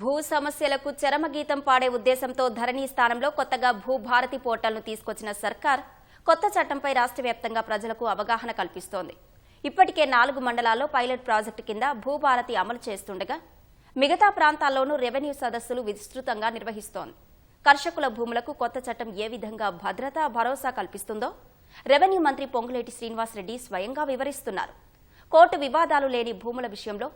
భూ సమస్యలకు చరమగీతం పాడే ఉద్దేశంతో ధరణి స్థానంలో కొత్తగా భూభారతి పోర్టల్ను తీసుకొచ్చిన సర్కార్ కొత్త చట్టంపై రాష్ట్ర వ్యాప్తంగా ప్రజలకు అవగాహన కల్పిస్తోంది. ఇప్పటికే నాలుగు మండలాల్లో పైలట్ ప్రాజెక్టు కింద భూభారతి అమలు చేస్తుండగా మిగతా ప్రాంతాల్లోనూ రెవెన్యూ సదస్సులు విస్తృతంగా నిర్వహిస్తోంది. కర్షకుల భూములకు కొత్త చట్టం ఏ విధంగా భద్రత భరోసా కల్పిస్తుందో రెవెన్యూ మంత్రి పొంగులేటి శ్రీనివాసరెడ్డి స్వయంగా వివరిస్తున్నారు. కోర్టు వివాదాలు లేని భూముల విషయంలో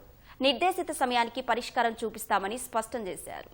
నిర్దేశిత సమయానికి పరిష్కారం చూపిస్తామని స్పష్టం చేశారు.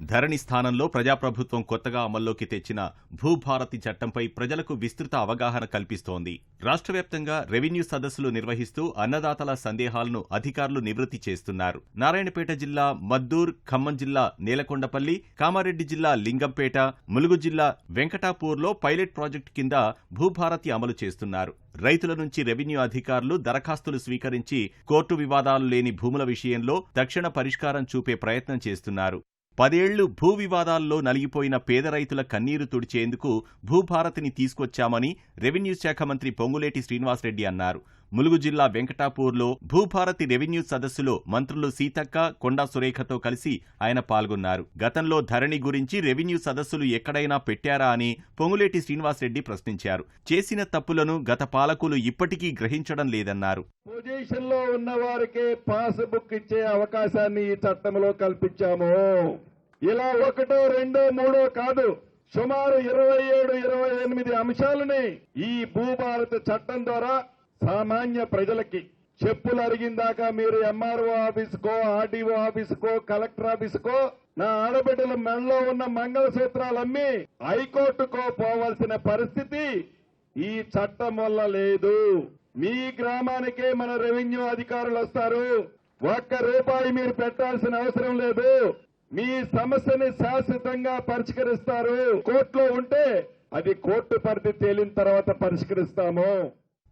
ధరణి స్థానంలో ప్రజాప్రభుత్వం కొత్తగా అమల్లోకి తెచ్చిన భూభారతి చట్టంపై ప్రజలకు విస్తృత అవగాహన కల్పిస్తోంది. రాష్ట్ర వ్యాప్తంగా రెవెన్యూ సదస్సులు నిర్వహిస్తూ అన్నదాతల సందేహాలను అధికారులు నివృత్తి చేస్తున్నారు. నారాయణపేట జిల్లా మద్దూర్ ఖమ్మం జిల్లా నేలకొండపల్లి కామారెడ్డి జిల్లా లింగంపేట ములుగు జిల్లా వెంకటాపూర్లో పైలట్ ప్రాజెక్టు కింద భూభారతి అమలు చేస్తున్నారు. రైతుల నుంచి రెవెన్యూ అధికారులు దరఖాస్తులు స్వీకరించి కోర్టు వివాదాలు లేని భూముల విషయంలో తక్షణ పరిష్కారం చూపే ప్రయత్నం చేస్తున్నారు. పదేళ్ళు భూ వివాదాల్లో నలిగిపోయిన పేద రైతుల కన్నీరు తుడిచేందుకు భూభారతిని తీసుకొచ్చామని రెవెన్యూ శాఖ మంత్రి పొంగులేటి శ్రీనివాసరెడ్డి అన్నారు. ములుగు జిల్లా వెంకటాపూర్లో భూభారతి రెవెన్యూ సదస్సులో మంత్రులు సీతక్క కొండా సురేఖతో కలిసి ఆయన పాల్గొన్నారు. గతంలో ధరణి గురించి రెవెన్యూ సదస్సులు ఎక్కడైనా పెట్టారా అని పొంగులేటి శ్రీనివాసరెడ్డి ప్రశ్నించారు. చేసిన తప్పులను గత పాలకులు ఇప్పటికీ గ్రహించడం లేదన్నారు. పొజిషన్లో ఉన్న వారికే పాస్ బుక్ ఇచ్చే అవకాశాన్ని ఈ చట్టంలో కల్పించాము. ఇలా ఒకటో రెండో మూడో కాదు సుమారు ఇరవై ఏడు ఇరవై ఎనిమిది అంశాలని ఈ భూభారత చట్టం ద్వారా సామాన్య ప్రజలకి చెప్పులు అరిగిందాక మీరు ఎంఆర్ఓ ఆఫీసుకో ఆర్డీఓ ఆఫీసుకో కలెక్టర్ ఆఫీసుకో నా ఆడబిడ్డల మెడలో ఉన్న మంగళసూత్రాలు అమ్మి హైకోర్టుకో పోవాల్సిన పరిస్థితి ఈ చట్టం వల్ల లేదు. మీ గ్రామానికే మన రెవెన్యూ అధికారులు వస్తారు. ఒక్క రూపాయి మీరు పెట్టాల్సిన అవసరం లేదు. మీ సమస్యని శాశ్వతంగా పరిష్కరిస్తారు. కోర్టులో ఉంటే అది కోర్టు పరిధి తేలిన తర్వాత పరిష్కరిస్తాము.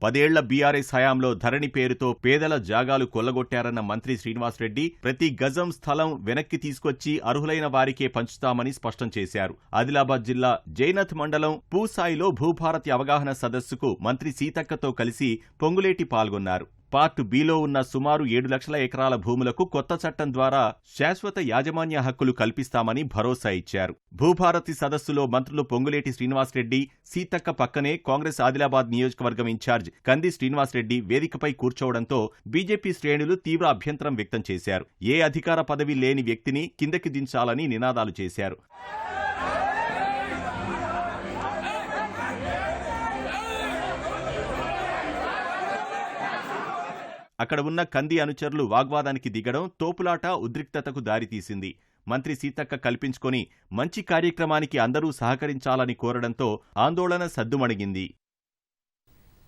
పదేళ్ళ బీఆర్ఎస్ హయాంలో ధరణి పేరుతో పేదల జాగాలు కొల్లగొట్టారన్న మంత్రి శ్రీనివాసరెడ్డి ప్రతి గజం స్థలం వెనక్కి తీసుకొచ్చి అర్హులైన వారికే పంచుతామని స్పష్టం చేశారు. ఆదిలాబాద్ జిల్లా జైనథ్ మండలం పూసాయిలో భూభారతి అవగాహన సదస్సుకు మంత్రి సీతక్కతో కలిసి పొంగులేటి పాల్గొన్నారు. పార్ట్ బిలో ఉన్న సుమారు ఏడు లక్షల ఎకరాల భూములకు కొత్త చట్టం ద్వారా శాశ్వత యాజమాన్య హక్కులు కల్పిస్తామని భరోసా ఇచ్చారు. భూభారతి సదస్సులో మంత్రులు పొంగులేటి శ్రీనివాసరెడ్డి సీతక్క పక్కనే కాంగ్రెస్ ఆదిలాబాద్ నియోజకవర్గం ఇన్ఛార్జ్ కంది శ్రీనివాసరెడ్డి వేదికపై కూర్చోవడంతో బీజేపీ శ్రేణులు తీవ్ర అభ్యంతరం వ్యక్తం చేశారు. ఏ అధికార పదవి లేని వ్యక్తిని కిందకి దించాలని నినాదాలు చేశారు. అక్కడ ఉన్న కంది అనుచరులు వాగ్వాదానికి దిగడం తోపులాట ఉద్రిక్తతకు దారితీసింది. మంత్రి సీతక్క కల్పించుకొని మంచి కార్యక్రమానికి అందరూ సహకరించాలని కోరడంతో ఆందోళన సద్దుమణిగింది.